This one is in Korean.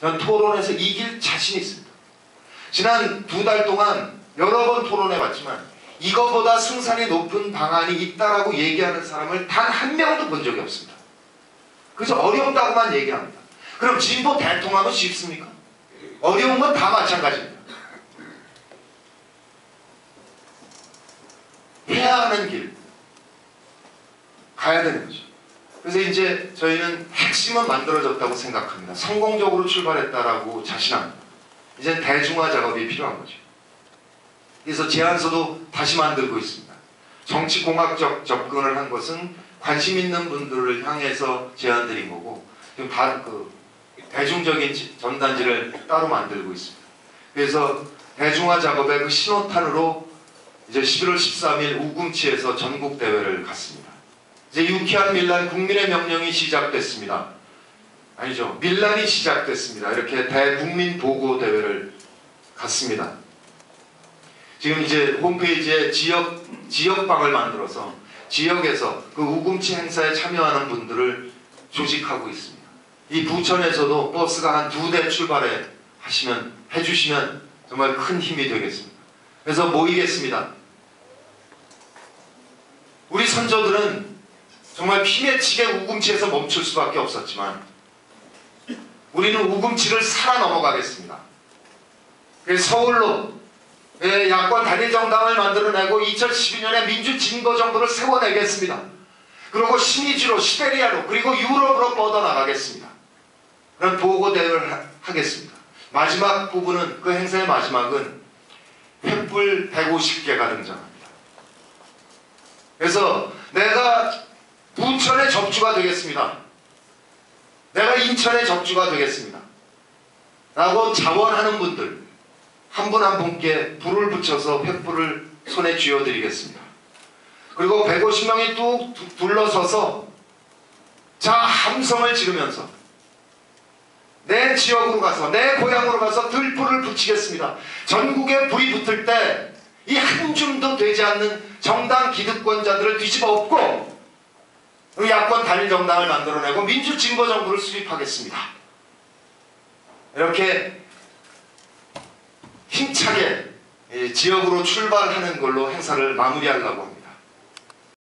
전 토론에서 이길 자신이 있습니다. 지난 두 달 동안 여러 번 토론해 봤지만 이거보다 승산이 높은 방안이 있다라고 얘기하는 사람을 단 한 명도 본 적이 없습니다. 그래서 어렵다고만 얘기합니다. 그럼 진보 대통합은 쉽습니까? 어려운 건 다 마찬가지입니다. 해야 하는 길 가야 되는 거죠. 그래서 이제 저희는 핵심은 만들어졌다고 생각합니다. 성공적으로 출발했다라고 자신합니다. 이제 대중화 작업이 필요한 거죠. 그래서 제안서도 다시 만들고 있습니다. 정치공학적 접근을 한 것은 관심 있는 분들을 향해서 제안드린 거고 지금 다그 대중적인 전단지를 따로 만들고 있습니다. 그래서 대중화 작업의 그 신호탄으로 이제 11월 13일 우금치에서 전국 대회를 갔습니다. 이제 유쾌한 밀란 국민의 명령이 시작됐습니다. 아니죠. 밀란이 시작됐습니다. 이렇게 대국민 보고 대회를 갔습니다. 지금 이제 홈페이지에 지역 지역방을 만들어서 지역에서 그 우금치 행사에 참여하는 분들을 조직하고 있습니다. 이 부천에서도 버스가 한 두 대 출발해 하시면 해주시면 정말 큰 힘이 되겠습니다. 그래서 모이겠습니다. 우리 선조들은 정말 피맺히게 우금치에서 멈출 수밖에 없었지만 우리는 우금치를 살아 넘어가겠습니다. 그래서 서울로 예, 야권 단일 정당을 만들어내고 2012년에 민주진보정부를 세워내겠습니다. 그리고 신의주로 시베리아로 그리고 유럽으로 뻗어나가겠습니다. 그런 보고대회를 하겠습니다. 마지막 부분은 그 행사의 마지막은 횃불 150개가 등장합니다. 그래서 내가 부천의 접주가 되겠습니다. 내가 인천의 접주가 되겠습니다. 라고 자원하는 분들 한분한 분께 불을 붙여서 횃불을 손에 쥐어드리겠습니다. 그리고 150명이 뚝 둘러서서 자 함성을 지르면서 내 지역으로 가서 내 고향으로 가서 들불을 붙이겠습니다. 전국에 불이 붙을 때 이 한 줌도 되지 않는 정당 기득권자들을 뒤집어 엎고 야권 단일 정당을 만들어내고 민주진보 정부를 수립하겠습니다. 이렇게 힘차게 지역으로 출발하는 걸로 행사를 마무리하려고 합니다.